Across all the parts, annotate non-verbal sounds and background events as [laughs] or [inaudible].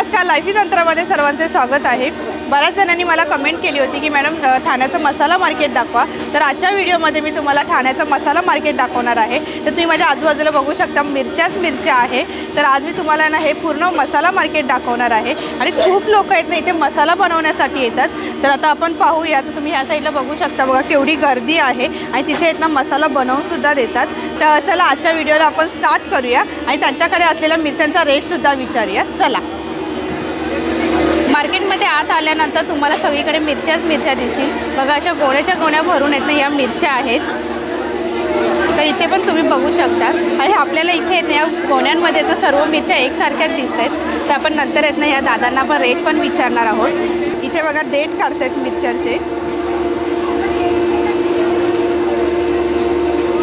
नमस्कार लाईफी तंत्रामध्ये सर्वांचे स्वागत आहे. बऱ्याच जणांनी मला कमेंट केली होती की मॅडम ठाण्याचं मसाला मार्केट दाखवा. तर आजच्या व्हिडिओमध्ये मी तुम्हाला ठाण्याचं मसाला मार्केट दाखवणार आहे. तर तुम्ही माझ्या आजूबाजूला बघू शकता मिरच्याच मिरच्या आहे. तर आज मी तुम्हाला ना हे पूर्ण मसाला मार्केट दाखवणार आहे. आणि खूप लोक आहेत ना इथे मसाला बनवण्यासाठी येतात. तर आता आपण पाहूया. तर तुम्ही ह्या साईडला बघू शकता बघा केवढी गर्दी आहे. आणि तिथे आहेत ना मसाला बनवूनसुद्धा देतात. तर चला आजच्या व्हिडिओला आपण स्टार्ट करूया. आणि त्यांच्याकडे असलेल्या मिरच्यांचा रेटसुद्धा विचारूया. चला. मार्केटमध्ये आत आल्यानंतर तुम्हाला सगळीकडे मिरच्याच मिरच्या दिसतील. बघा अशा गोण्याच्या गोण्या भरून येत ना या मिरच्या आहेत. तर इथे पण तुम्ही बघू शकता. आणि आपल्याला इथे आहेत या गोण्यांमध्ये तर सर्व मिरच्या एकसारख्याच दिसत आहेत तर आपण नंतर येत ना या दादांना पण रेट पण विचारणार आहोत. इथे बघा डेट काढतायत मिरच्यांचे.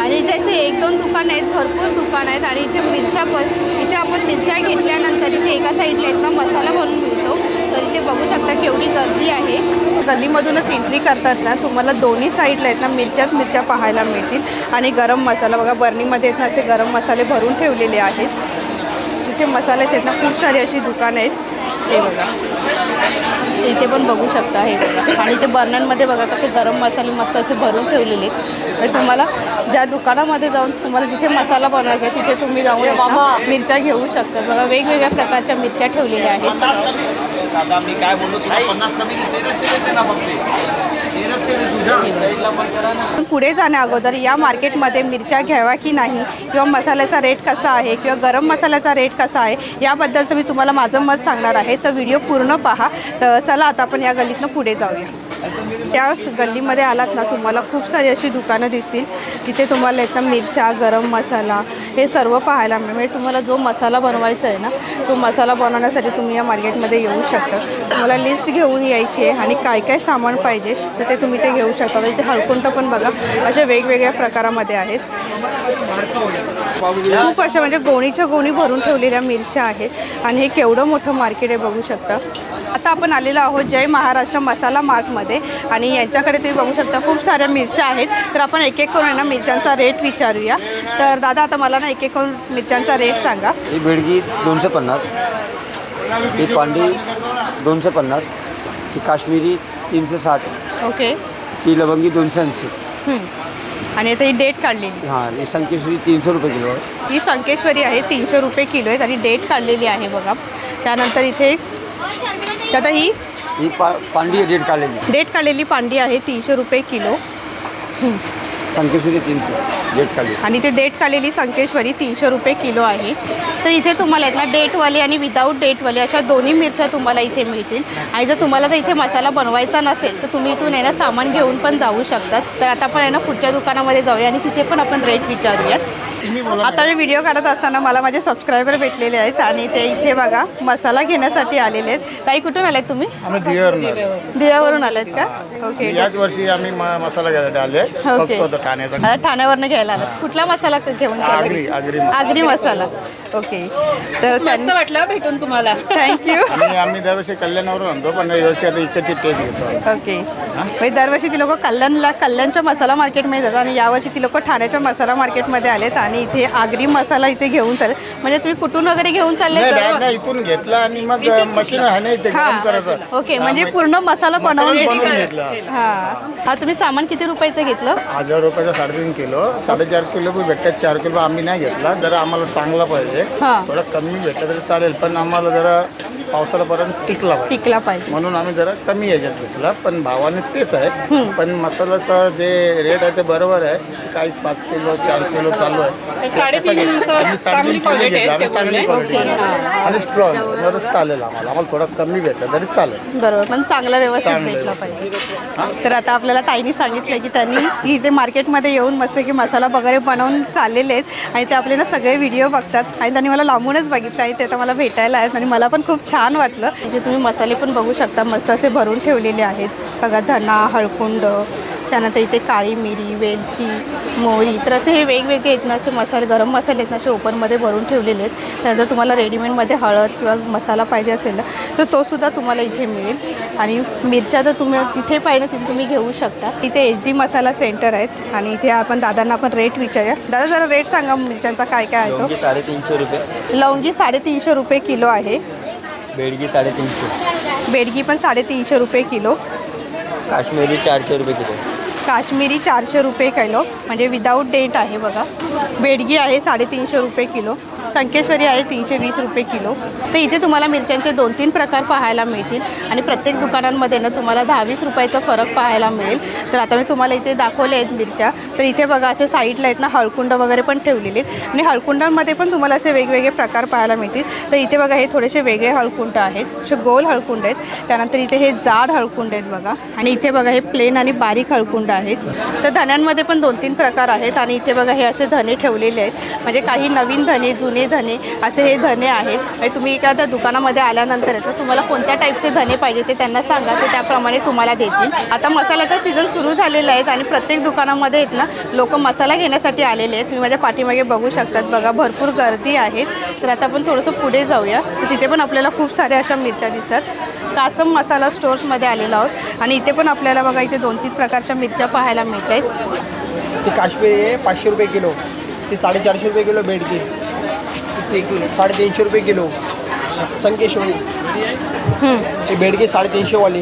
आणि इथे असे एक दोन दुकान आहेत भरपूर दुकान आहेत. आणि इथे मिरच्या पण इथे आपण मिरच्या घेतल्यानंतर इथे एका साईडला आहेत ना मसाला बनवून मिळतो तर इथे बघू शकता केवढी गर्दी आहे. गल्लीमधूनच एंट्री करतात ना तुम्हाला दोन्ही साईडला आहेत ना मिरच्याच मिरच्या पाहायला मिळतील. आणि गरम मसाला बघा बर्नीमध्ये आहेत ना असे गरम मसाले भरून ठेवलेले आहेत. इथे मसाल्याचे आहेत ना खूप सारी अशी दुकानं आहेत. हे बघा. इथे पण बघू शकता हे बघा. आणि ते बर्नरमध्ये बघा कसे गरम मसाले मस्त असे भरून ठेवलेले आहेत. तर तुम्हाला ज्या दुकानामध्ये जाऊन तुम्हाला जिथे मसाला बनवायचा आहे तिथे तुम्ही जाऊन मिरच्या घेऊ शकता. बघा वेगवेगळ्या प्रकारच्या मिरच्या ठेवलेल्या आहेत. पुढे जाण्या अगोदर या मार्केटमध्ये मिरच्या घ्यावा की नाही? किंवा मसाल्याचा रेट कसा आहे? किंवा गरम मसाल्याचा रेट कसा आहे? याबद्दलचं मी तुम्हाला माझं मत सांगणार आहे. तर व्हिडिओ पूर्ण पहा. तर चला आता आपण या गल्लीतनं पुढे जाऊया. त्या गल्लीमध्ये आलात ना तुम्हाला खूप सारी अशी दुकानं दिसतील. तिथे तुम्हाला एकदम मिरच्या गरम मसाला हे सर्व पाहायला मिळेल. म्हणजे तुम्हाला जो मसाला बनवायचा आहे ना तो मसाला बनवण्यासाठी तुम्ही या मार्केटमध्ये येऊ शकता. तुम्हाला लिस्ट घेऊन यायची आहे आणि काय काय सामान पाहिजे तर ते तुम्ही ते घेऊ शकता. म्हणजे इथे हळकुंड पण बघा अशा वेगवेगळ्या प्रकारामध्ये आहेत. खूप अशा म्हणजे गोणीच्या गोणी भरून ठेवलेल्या मिरच्या आहेत आणि हे केवढं मोठं मार्केट आहे बघू शकता. आता आपण आलेलो आहोत जय महाराष्ट्र मसाला मार्टमध्ये आणि यांच्याकडे तुम्ही बघू शकता खूप साऱ्या मिरच्या आहेत. तर आपण एक एक करून आहे ना मिरच्यांचा रेट विचारूया. तर दादा आता मला ना एक एक करून मिरच्यांचा रेट सांगा. ही बेडगी दोनशे पन्नास. ही पांडी दोनशे पन्नास. ही काश्मीरी तीनशे साठ. ओके ही लवंगी दोनशे ऐंशी. हं. आणि आता ही डेट काढलेली. हां ही संकेश्वरी तीनशे रुपये किलो आहे. ही संकेश्वरी आहे तीनशे रुपये किलो आहेत आणि डेट काढलेली आहे बघा. त्यानंतर इथे आता ही ही पा पांडी रेट काढलेली. डेट काढलेली पांडी आहे तीनशे रुपये किलो. संकेश्वरी तीनशे डेट खाली. आणि ते डेट काढलेली संकेश्वरी तीनशे रुपये किलो आहे. तर इथे तुम्हाला आहेत ना डेटवाले आणि विदाऊट डेटवाले अशा दोन्ही मिरच्या तुम्हाला इथे मिळतील. आणि जर तुम्हाला जर इथे मसाला बनवायचा नसेल तर तुम्ही इथून आहे ना सामान घेऊन पण जाऊ शकतात. तर आता आपण आहे ना पुढच्या दुकानामध्ये जाऊया आणि तिथे पण आपण रेट विचारूयात. आता मी व्हिडिओ काढत असताना मला माझे सबस्क्रायबर भेटलेले आहेत आणि ते इथे बघा मसाला घेण्यासाठी आलेले आहेत. ताई कुठून आलेत तुम्ही? आम्ही दिव्यावरून दिव्यावरून आलेत का? ओके याच वर्षी आम्ही म- मसाला घ्यायला आले ओके. ठाण्याचा. ठाण्यावरनं घ्यायला आलात. कुठला मसाला घेऊन? आगरी. आगरी मसाला. ओके. तर मस्त वाटलं भेटून तुम्हाला. थँक्यू [laughs] आणि आम्ही दरवर्षी कल्याणावरून आणतो पण यावर्षी आता इकडची टेस्ट घेतो ओके. म्हणजे दरवर्षी ती लोक कल्याणला कल्याणच्या मसाला मार्केटमध्ये जातात आणि यावर्षी ती लोक ठाण्याच्या मसाला मार्केटमध्ये आलेत आणि इथे आगरी मसाला इथे घेऊन चालले म्हणजे तुम्ही कुठून वगैरे घेऊन चालले नाही सर्व? बॅग नाही इथून घेतला आणि मग मशीन आहे ना इथे गरम करायचं. ओके म्हणजे पूर्ण मसाला बनवून मसाला बनवून घेतला. घेतला. हा. हा तुम्ही सामान किती रुपयाचं घेतलं? हजार रुपयाचा साडेतीन किलो. साडेचार किलो बी भेटतात चार किलो आम्ही नाही घेतला. जरा आम्हाला चांगला पाहिजे. हा. थोडा कमी भेटला तरी चालेल पण आम्हाला जरा पावसाळ्यापर्यंत टिकला पाहिजे. टिकला पाहिजे. म्हणून आम्ही जरा कमी याच्यात घेतला पण भावाने तेच आहे. पण मसाल्याचा जे रेट आहे ते बरोबर आहे. काही पाच किलो चार किलो चालू आहे. आम्ही घेतला. आम्ही चांगली. आणि स्ट्रॉंग बरं चालेल आम्हाला. आम्हाला थोडा कमी भेटला तरी चालेल. बरोबर पण चांगला व्यवस्थित चांगलं भेटला पाहिजे. तर आता आपल्याला ताईनी सांगितलं की त्यांनी इथे मार्केटमध्ये येऊन मस्त की मसाला वगैरे बनवून चाललेले आहेत. आणि ते आपले ना सगळे व्हिडिओ बघतात. आणि त्यांनी मला लांबूनच बघितलं. आणि ते आता मला भेटायला आहेत. आणि मला पण खूप छान वाटलं. इथे तुम्ही मसाले पण बघू शकता मस्त असे भरून ठेवलेले आहेत. बघा धना हळकुंड त्यानंतर इथे काळी मिरी वेलची मोहरी. तर असे हे वेगवेगळे आहेत ना असे मसाले गरम मसाले आहेत ना असे ओपनमध्ये भरून ठेवलेले आहेत. त्यानंतर तुम्हाला रेडीमेडमध्ये हळद किंवा मसाला पाहिजे असेल ना तर तो सुद्धा तुम्हाला इथे मिळेल. आणि मिरच्या तर तुम्ही जिथे पाहिजे तिथे तुम्ही घेऊ शकता. इथे एच डी मसाला सेंटर आहेत. आणि इथे आपण दादांना आपण रेट विचारूया. दादा जरा रेट सांगा मिरच्यांचा काय काय आहे तो. साडेतीनशे रुपये. लवंगी साडेतीनशे रुपये किलो आहे. बेडगी साडेतीनशे. बेडगी पण साडेतीनशे रुपये किलो. काश्मीरी चारशे रुपये किलो. काश्मीरी चारशे रुपये किलो म्हणजे विदाऊट डेट आहे बघा. बेडगी आहे साडेतीनशे रुपये किलो संकेश्वरी आहे तीनशे वीस रुपये किलो. तर इथे तुम्हाला मिरच्यांचे दोन तीन प्रकार पाहायला मिळतील आणि प्रत्येक दुकानांमध्ये ना तुम्हाला दहावीस रुपयाचा फरक पाहायला मिळेल. तर आता मी तुम्हाला इथे दाखवले आहेत मिरच्या. तर इथे बघा असे साईडला आहेत ना हळकुंड वगैरे पण ठेवलेले आहेत. आणि हळकुंडांमध्ये पण तुम्हाला असे वेगवेगळे प्रकार पाहायला मिळतील. तर इथे बघा हे थोडेसे वेगळे हळकुंड आहेत. असे गोल हळकुंड आहेत. त्यानंतर इथे हे जाड हळकुंड आहेत बघा. आणि इथे बघा हे प्लेन आणि बारीक हळकुंड आहेत. तर धण्यांमध्ये पण दोन तीन प्रकार आहेत आणि इथे बघा हे असे धने ठेवलेले आहेत. म्हणजे काही नवीन धने जुने धने असे हे धने आहेत. आणि तुम्ही एखाद्या दुकानामध्ये आल्यानंतर येतं तर तुम्हाला कोणत्या टाईपचे धने पाहिजे ते त्यांना सांगा. ते त्याप्रमाणे तुम्हाला देतील. आता मसाल्याचा सीझन सुरू झालेला आहे आणि प्रत्येक दुकानामध्ये आहेत ना लोक मसाला घेण्यासाठी आलेले आहेत. तुम्ही माझ्या पाठीमागे बघू शकतात. बघा भरपूर गर्दी आहेत. तर आता आपण थोडंसं पुढे जाऊया. तिथे पण आपल्याला खूप साऱ्या अशा मिरच्या दिसतात. कासम मसाला स्टोर्समध्ये आलेलो आहोत. आणि इथे पण आपल्याला बघा इथे दोन तीन प्रकारच्या मिरच्या पाहायला मिळत आहेत ती काश्मीरी आहे पाचशे रुपये किलो. ती साडेचारशे रुपये किलो बेडकी ती साडेतीनशे रुपये किलो. संकेश्वरी. ती बेडकी साडेतीनशेवाली.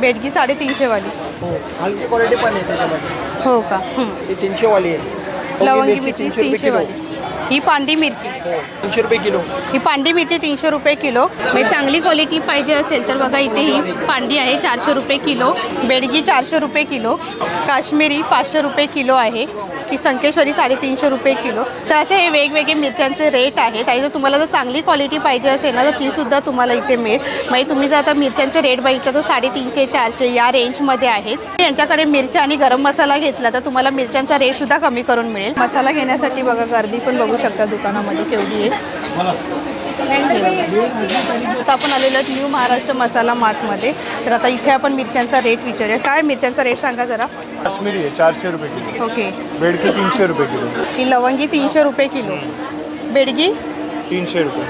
बेडगी साडेतीनशेवाली. हो. हलकी क्वालिटी पण आहे त्याच्यामध्ये. हो का? हं. ती तीनशेवाली आहे. लवंगी मिरची तीनशेवाली. ही पांडी मिरची. तीनशे रुपये किलो. ही पांडी मिरची तीनशे रुपये किलो. म्हणजे चांगली क्वालिटी पाहिजे असेल तर बघा इथे ही पांडी आहे चारशे रुपये किलो. बेडगी चारशे रुपये किलो. काश्मीरी पाचशे रुपये किलो आहे. की संकेश्वरी साडेतीनशे रुपये किलो. तर असे हे वेगवेगळे मिरच्यांचे रेट आहेत. आणि जर तुम्हाला जर चांगली क्वालिटी पाहिजे असेल ना तर तीसुद्धा तुम्हाला इथे मिळेल. म्हणजे तुम्ही जर आता मिरच्यांचे रेट बघितलं तर साडेतीनशे चारशे या रेंजमध्ये आहेत. यांच्याकडे मिरच्या आणि गरम मसाला घेतला तर तुम्हाला मिरच्यांचा रेटसुद्धा कमी करून मिळेल. मसाला घेण्यासाठी बघा गर्दी पण बघू शकता दुकानामध्ये केवढी आहे. आता आपण आलेलो आहोत न्यू महाराष्ट्र मसाला मार्टमध्ये. तर आता इथे आपण मिरच्यांचा रेट विचारूया. काय मिरच्यांचा रेट सांगा जरा? काश्मीरी आहे चारशे रुपये किलो. ओके. बेडकी तीनशे रुपये किलो. ही लवंगी तीनशे रुपये किलो. बेडगी? तीनशे रुपये.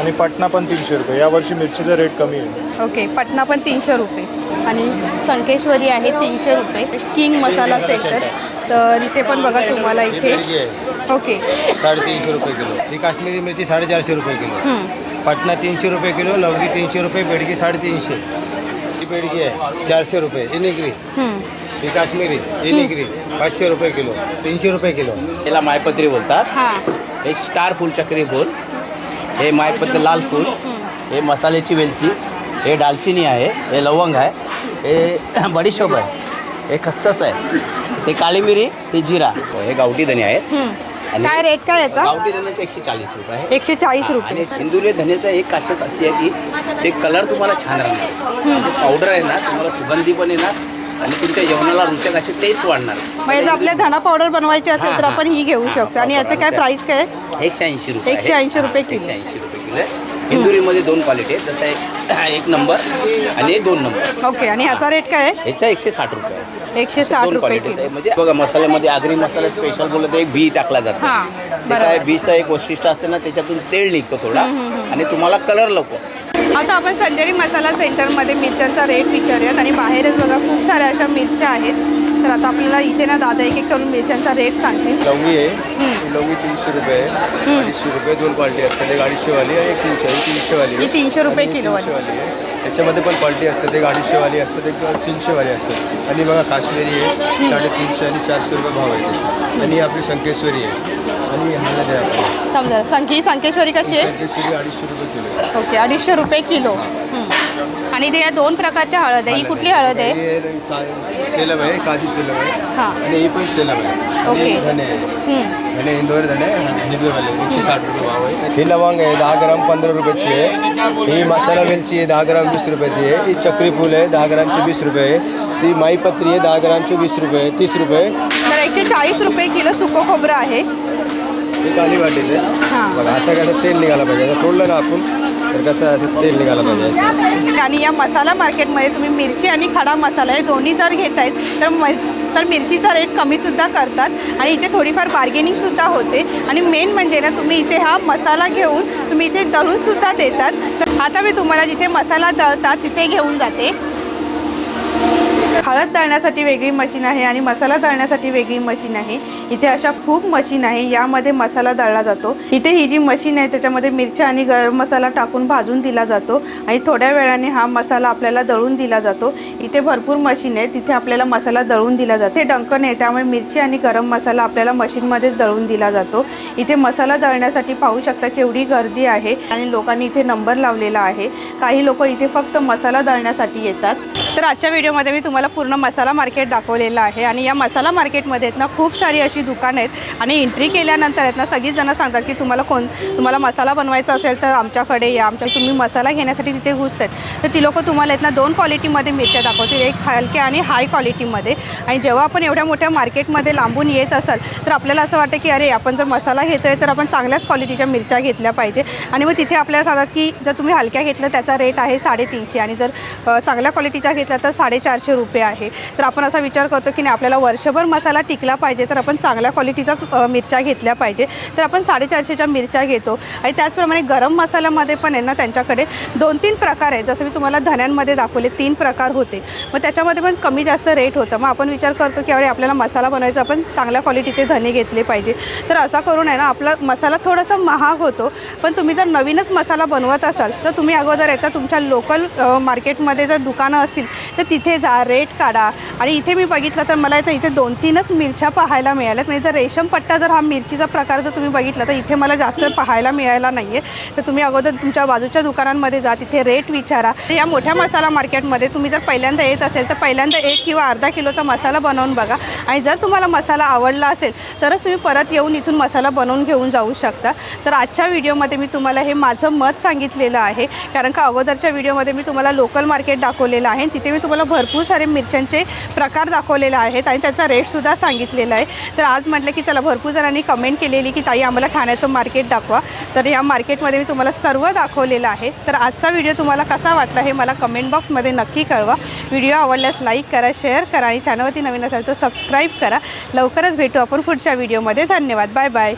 आणि पटना पण तीनशे रुपये. यावर्षी मिरचीचा रेट कमी आहे. ओके पटना पण तीनशे रुपये. आणि संकेश्वरी आहे तीनशे रुपये. King masala centre. तर इथे पण बघा तुम्हाला इथे. ओके. साडेतीनशे रुपये किलो. ही काश्मीरी मिरची साडेचारशे रुपये किलो. हं. पटना तीनशे रुपये किलो लवंगी तीनशे रुपये बेडगी साडेतीनशे. ही बेडगी आहे चारशे रुपये ही निगरी. हं. ही काश्मीरी ही निगरी पाचशे रुपये किलो तीनशे रुपये किलो. याला मायपत्री बोलतात. हां. हे स्टार फूल चक्री फूल. हे मायपत्र लाल फूल. हे मसाल्याची वेलची. हे दालचिनी आहे हे लवंग आहे. हे [coughs] बडीशोप आहे. हे खसखस आहे. हे काळी मिरी हे जिरा. हे गावठी धने आहेत. हं. काय रेट काय याचा? गावठी धन्याचे एकशे चाळीस रुपये आहे. एकशे चाळीस आणि रुपये हिंदुले धन्याचा एक खासियत अशी आहे की ते कलर तुम्हाला छान राहणार. पावडर आहे ना तुम्हाला सुगंधी पण येणार आणि तुमच्या जेवणाला रुचक अशी टेस्ट वाढणार. म्हणजे जर आपल्या धना पावडर बनवायची असेल तर आपण ही घेऊ शकतो. आणि याचं काय प्राइस काय? एकशे ऐंशी रुपये आहे. 180 रुपये किलो. एकशे ऐंशी रुपये किलो आहे. इंदुरीमध्ये दोन क्वालिटी आहेत जसं एक [clears throat] एक नंबर आणि एक दोन नंबर ओके आणि ह्याचा रेट काय आहे? ह्याचा एकशे साठ रुपये आहे. एकशे साठ दोन रुपये क्वालिटी किलो. म्हणजे बघा मसाल्यामध्ये आगरी मसाला स्पेशल बोललं तर एक बी टाकला जातो. हां, ते बरोबर. काय एक वैशिष्ट्य असते ना त्याच्यातून तेल निघतो थोडा. आणि तुम्हाला कलर लवकर आता आपण संजरी मसाला सेंटरमध्ये मिरच्यांचा रेट विचारूयात. आणि बाहेरच बघा खूप साऱ्या अशा मिरच्या आहेत. तर आता आपल्याला इथे ना दादा एक एक करून मिरच्यांचा रेट सांगतील. लवंगी आहे. ही लवंगी तीनशे रुपये आहे. अडीचशे रुपये दोन क्वालिटी असतात. एक अडीचशेवाली आहे एक तीनशे ही तीनशेवाली ही तीनशे रुपये आणि किलोवाली. तीनशेवाली आहे. त्याच्यामध्ये पण क्वालिटी असतात एक अडीचशेवाली असतात एक तीनशेवाली असतात आणि बघा काश्मीरी आहे साडेतीनशे आणि चारशे रुपये भाव आहे आणि ही आपली संकेश्वरी आहे. आणि हळद आहे आपली समजा संख्या संकेश्वरी कशी आहे? संकेश्वरी अडीचशे रुपये किलो ओके अडीचशे रुपये किलो. हं. आणि ते या दोन प्रकारच्या हळद आहे. ही कुठली हळद आहे? सेलम आहे काजू सेलम आहे. हां. आणि ही पण सेलम आहे. ओके. हं. धने इंदोर हिरवेवाले एकशे साठ रुपये भाव आहे ही लवंग आहे दहा ग्राम पंधरा रुपयाची आहे ही मसाला वेलची आहे दहा ग्राम वीस रुपयाची आहे ही चक्री फूल आहे दहा ग्रामची वीस रुपये आहे ती माईपत्री आहे दहा ग्रामची वीस रुपये तीस रुपये तर एकशे चाळीस रुपये किलो सुकं खोबरं आहे ही काली वाटेल हां. आहे बघा असं कसं तेल निघालं पाहिजे असं तोडलं ना आपण तर कसं असं तेल निघालं पाहिजे असं आणि या मसाला मार्केटमध्ये तुम्ही मिरची आणि खडा मसाला हे दोन्ही जर घेतायत तर म तर मिरचीचा रेट कमीसुद्धा करतात आणि इथे थोडीफार बार्गेनिंगसुद्धा होते. आणि मेन म्हणजे ना तुम्ही इथे हा मसाला घेऊन तुम्ही इथे दळूनसुद्धा देतात. तर आता मी तुम्हाला जिथे मसाला दळतात तिथे घेऊन जाते. हळद दळण्यासाठी वेगळी मशीन आहे आणि मसाला दळण्यासाठी वेगळी मशीन आहे. इथे अशा खूप मशीन आहे यामध्ये मसाला दळला जातो. इथे ही जी मशीन आहे त्याच्यामध्ये मिरच्या आणि गरम मसाला टाकून भाजून दिला जातो आणि थोड्या वेळाने हा मसाला आपल्याला दळून दिला जातो. इथे भरपूर मशीन आहे तिथे आपल्याला मसाला दळून दिला जातो. हे डंकन आहे त्यामुळे मिरची आणि गरम मसाला आपल्याला मशीनमध्येच दळून दिला जातो. इथे मसाला दळण्यासाठी पाहू शकता केवढी गर्दी आहे आणि लोकांनी इथे नंबर लावलेला आहे. काही लोक इथे फक्त मसाला दळण्यासाठी येतात. तर आजच्या व्हिडिओमध्ये मी तुम्हाला पूर्ण मसाला मार्केट दाखवलेलं आहे आणि या मसाला मार्केटमध्ये आहेत ना खूप सारी अशी दुकानं आहेत. आणि एंट्री केल्यानंतर आहेत ना सगळीच जणं सांगतात की तुम्हाला कोण तुम्हाला मसाला बनवायचा असेल तर आमच्याकडे या आमच्या तुम्ही मसाला घेण्यासाठी तिथे घुसतात तर ती लोकं तुम्हाला आहेत ना दोन क्वालिटीमध्ये मिरच्या दाखवतील एक हलक्या आणि हाय क्वालिटीमध्ये आणि जेव्हा आपण एवढ्या मोठ्या मार्केटमध्ये लांबून येत असाल तर आपल्याला असं वाटतं की अरे आपण जर मसाला घेतो आहे तर आपण चांगल्याच क्वालिटीच्या मिरच्या घेतल्या पाहिजे. आणि मग तिथे आपल्याला सांगतात की जर तुम्ही हलक्या घेतलं त्याचा रेट आहे साडेतीनशे. आणि जर चांगल्या क्वालिटीच्या घेतल्या तर साडेचारशे रुपये आहे. तर आपण असा विचार करतो की नाही आपल्याला वर्षभर मसाला टिकला पाहिजे तर आपण चांगल्या क्वालिटीचाच मिरच्या घेतल्या पाहिजे. तर आपण साडेचारशेच्या मिरच्या घेतो. आणि त्याचप्रमाणे गरम मसाल्यामध्ये पण आहे ना त्यांच्याकडे दोन तीन प्रकार आहेत. जसं मी तुम्हाला धन्यांमध्ये दाखवले तीन प्रकार होते. मग त्याच्यामध्ये पण कमी जास्त रेट होतं. मग आपण विचार करतो की अरे आपल्याला मसाला बनवायचा आपण चांगल्या क्वालिटीचे धने घेतले पाहिजे. तर असा करून आहे ना आपला मसाला थोडासा महाग होतो. पण तुम्ही जर नवीनच मसाला बनवत असाल तर तुम्ही अगोदर येता तुमच्या लोकल मार्केटमध्ये जर दुकानं असतील तर तिथे जा रेट काढा. आणि इथे मी बघितलं तर मला इथं इथे दोन तीनच मिरच्या पाहायला मिळाल्यात. नाही जर रेशम पट्टा जर हा मिरचीचा प्रकार जर तुम्ही बघितला तर इथे मला जास्त पाहायला मिळायला नाही आहे तर तुम्ही अगोदर तुमच्या बाजूच्या दुकानांमध्ये जा तिथे रेट विचारा. या मोठ्या मसाला मार्केटमध्ये तुम्ही जर पहिल्यांदा येत असेल तर पहिल्यांदा एक किंवा अर्धा किलोचा मसाला बनवून बघा. आणि जर तुम्हाला मसाला आवडला असेल तरच तुम्ही परत येऊन इथून मसाला बनवून घेऊन जाऊ शकता. तर आजच्या व्हिडिओमध्ये मी तुम्हाला हे माझं मत सांगितलेलं आहे. कारण का अगोदरच्या व्हिडिओमध्ये मी तुम्हाला लोकल मार्केट दाखवलेलं आहे. तिथे मी तुम्हाला भरपूर सारे मिरच्यांचे प्रकार दाखवलेले आहेत. आणि त्याचा रेटसुद्धा सांगितलेला आहे. तर तर आज म्हटलं की चला भरपूर जणांनी कमेंट केलेली की ताई आम्हाला ठाण्याचं मार्केट दाखवा. तर या मार्केटमध्ये मी तुम्हाला सर्व दाखवलेलं आहे. तर आजचा व्हिडिओ तुम्हाला कसा वाटला हे मला कमेंट बॉक्समध्ये नक्की कळवा. व्हिडिओ आवडल्यास लाईक करा शेअर करा आणि चॅनलवरती नवीन असेल तर सबस्क्राईब करा. लवकरच भेटू आपण पुढच्या व्हिडिओमध्ये धन्यवाद. Bye bye